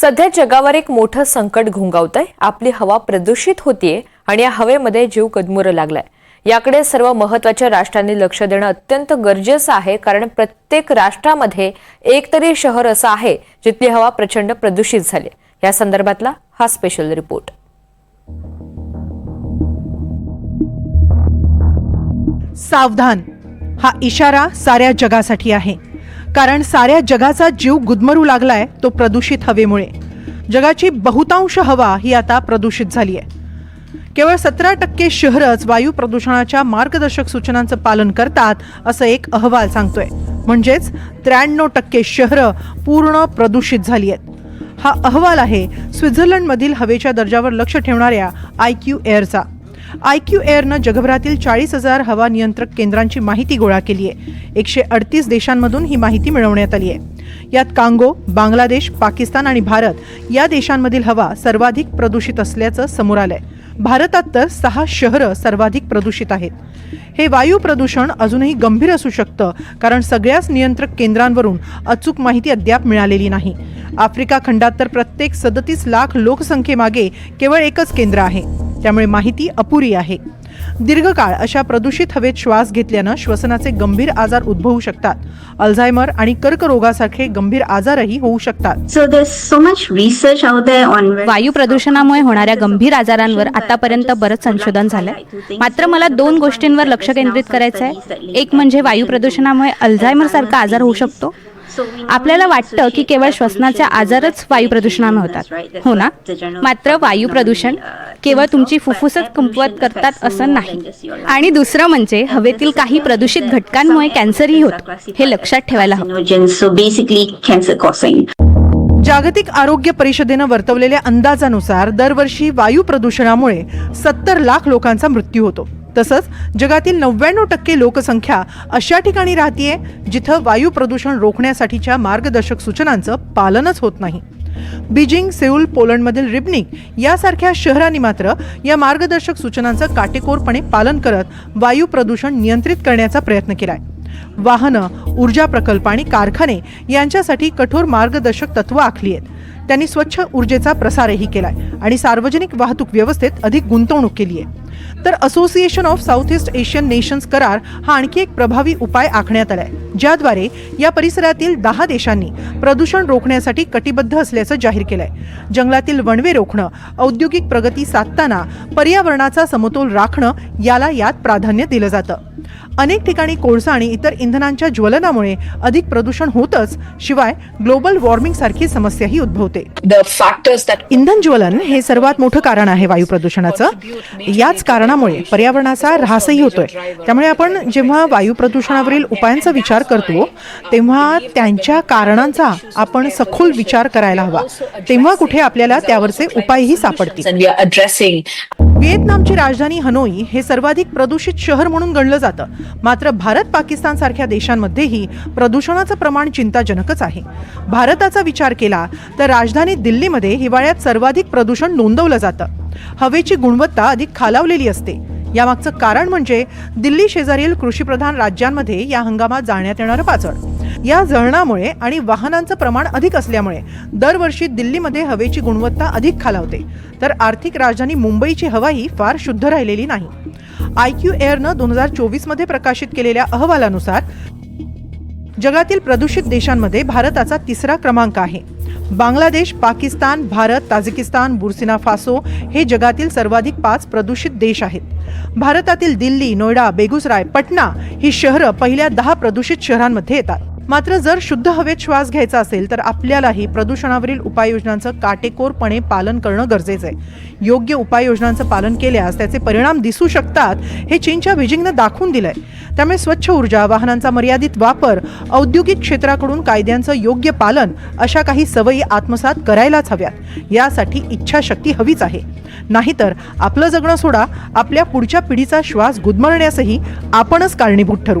सध्या जगावर एक मोठं संकट घोंगावतंय. आपली हवा प्रदूषित होतीये आणि या हवेमध्ये जीव कदमुरं लागलाय. याकडे सर्व महत्त्वाच्या राष्ट्रांनी लक्ष देणं अत्यंत गरजेचं आहे कारण प्रत्येक राष्ट्रामध्ये एक तरी शहर असं आहे जिथली हवा प्रचंड प्रदूषित झाली या संदर्भातला हा स्पेशल रिपोर्ट सावधान हा इशारा साऱ्या जगासाठी आहे. कारण साऱ्या जगाचा जीव गुदमरू लागलाय तो प्रदूषित हवेमुळे. जगाची बहुतांश हवा ही आता प्रदूषित झाली आहे केवळ सतरा टक्के शहरच वायू प्रदूषणाच्या मार्गदर्शक सूचनांचं पालन करतात असं एक अहवाल सांगतोय. म्हणजेच त्र्याण्णव टक्के शहरं पूर्ण प्रदूषित झाली आहेत हा अहवाल आहे स्वित्झर्लंडमधील हवेच्या दर्जावर लक्ष ठेवणाऱ्या आय क्यू एअरचा. आय क्यू एअरनं जगभरातील चाळीस हजार हवा नियंत्रक केंद्रांची माहिती गोळा केली आहे. एकशे अडतीस देशांमधून ही माहिती मिळवण्यात आली आहे. यात कांगो बांगलादेश पाकिस्तान आणि भारत या देशांमधील हवा सर्वाधिक प्रदूषित असल्याचं समोर आलंय. भारतात तर सहा शहरं सर्वाधिक प्रदूषित आहेत. हे वायू प्रदूषण अजूनही गंभीर असू शकतं कारण सगळ्याच नियंत्रक केंद्रांवरून अचूक माहिती अद्याप मिळालेली नाही. आफ्रिका खंडात तर प्रत्येक सदतीस लाख लोकसंख्येमागे केवळ एकच केंद्र आहे. त्यामुळे माहिती अपुरी आहे. दीर्घकाळ अशा प्रदूषित हवेत श्वास घेतल्यानं श्वसनाचे गंभीर आजार उद्भवू शकतात. अल्झायमर आणि कर्करोगासारखे गंभीर आजारही होऊ शकतात. There on वायू प्रदूषणामुळे होणाऱ्या गंभीर आजारांवर आतापर्यंत बरंच संशोधन झालंय. मात्र मला दोन गोष्टींवर लक्ष केंद्रित करायचं आहे एक म्हणजे वायू प्रदूषणामुळे अल्झायमर सारखा आजार होऊ शकतो. आपल्याला वाटतं की केवळ श्वसनाचे आजारच वायू प्रदूषणामुळे होतात. हो ना? मात्र वायू प्रदूषण केवळ तुमची फुफ्फुसच कमकुवत करतात असं नाही. आणि दुसरं म्हणजे हवेतील काही प्रदूषित घटकांमुळे कॅन्सरही होतो. हे लक्षात ठेवायला हवं. जागतिक आरोग्य परिषदेनं वर्तवलेल्या अंदाजानुसार दरवर्षी वायू प्रदूषणामुळे सत्तर लाख लोकांचा मृत्यू होतो. तसंच जगातील नव्याण्णव टक्के लोकसंख्या अशा ठिकाणी राहतीये जिथं वायू प्रदूषण रोखण्यासाठीच्या मार्गदर्शक सूचनांचं पालनच होत नाही. बीजिंग सेऊल पोलंडमधील रिबनिक यासारख्या शहरांनी मात्र या मार्गदर्शक सूचनांचं काटेकोरपणे पालन करत वायू प्रदूषण नियंत्रित करण्याचा प्रयत्न केलाय. वाहनं ऊर्जा प्रकल्प आणि कारखाने यांच्यासाठी कठोर मार्गदर्शक तत्व आखली आहेत. त्यांनी स्वच्छ ऊर्जेचा प्रसारही केलाय आणि सार्वजनिक वाहतूक व्यवस्थेत अधिक गुंतवणूक केली आहे. तर association of South East Asian nations करार हा आणखी एक प्रभावी उपाय आखण्यात आलाय ज्याद्वारे या परिसरातील दहा देशांनी प्रदूषण रोखण्यासाठी कटिबद्ध असल्याचं जाहीर केलंय. जंगलातील वणवे रोखणं औद्योगिक प्रगती साधताना पर्यावरणाचा समतोल राखणं याला यात प्राधान्य दिलं जातं. अनेक ठिकाणी कोळसा आणि इतर इंधनांच्या ज्वलनामुळे अधिक प्रदूषण होतच शिवाय ग्लोबल वॉर्मिंग सारखी समस्याही उद्भवते. इंधन ज्वलन हे सर्वात मोठं कारण आहे वायू प्रदूषणाचं. याच कारणामुळे पर्यावरणाचा ऱ्हासही होतोय. त्यामुळे आपण जेव्हा वायू प्रदूषणावरील उपायांचा विचार करतो तेव्हा त्यांच्या कारणांचा आपण सखोल विचार करायला हवा. तेव्हा कुठे आपल्याला त्यावरचे उपायही सापडतील. व्हिएतनामची राजधानी हनोई हे सर्वाधिक प्रदूषित शहर म्हणून गणलं जातं. मात्र भारत पाकिस्तान सारख्या देशांमध्येही प्रदूषणाचं प्रमाण चिंताजनकच आहे. भारताचा विचार केला तर राजधानी दिल्लीमध्ये हिवाळ्यात सर्वाधिक प्रदूषण नोंदवलं जातं. हवेची गुणवत्ता अधिक खालावलेली असते. यामागचं कारण म्हणजे दिल्ली शेजारील कृषीप्रधान राज्यांमध्ये या हंगामात जाण्यात येणारं पाचड या जळणामुळे आणि वाहनांचं प्रमाण अधिक असल्यामुळे दरवर्षी दिल्लीमध्ये हवेची गुणवत्ता अधिक खालावते. तर आर्थिक राजधानी मुंबईची हवाही फार शुद्ध राहिलेली नाही. आय क्यू एअरनं दोन हजार चोवीसमध्ये प्रकाशित केलेल्या अहवालानुसार जगातील प्रदूषित देशांमध्ये भारताचा तिसरा क्रमांक आहे. Bangladesh Pakistan Bharat Tajikistan Burkina Faso हे जगातील सर्वाधिक पाच प्रदूषित देश आहेत. भारतातील दिल्ली नोएडा बेगुसराय पटना ही शहरं पहिल्या दहा प्रदूषित शहरांमध्ये येतात. मात्र जर शुद्ध हवेत श्वास घ्यायचा असेल तर आपल्यालाही प्रदूषणावरील उपाययोजनांचं काटेकोरपणे पालन करणं गरजेचं आहे. योग्य उपाययोजनांचं पालन केल्यास त्याचे परिणाम दिसू शकतात हे चीनच्या बीजिंगनं दाखवून दिलंय. त्यामुळे स्वच्छ ऊर्जा वाहनांचा मर्यादित वापर औद्योगिक क्षेत्राकडून कायद्यांचं योग्य पालन अशा काही सवयी आत्मसात करायलाच हव्यात. यासाठी इच्छाशक्ती हवीच आहे. नाहीतर आपलं जगणं सोडा आपल्या पुढच्या पिढीचा श्वास गुदमरण्यासही आपणच कारणीभूत ठरू.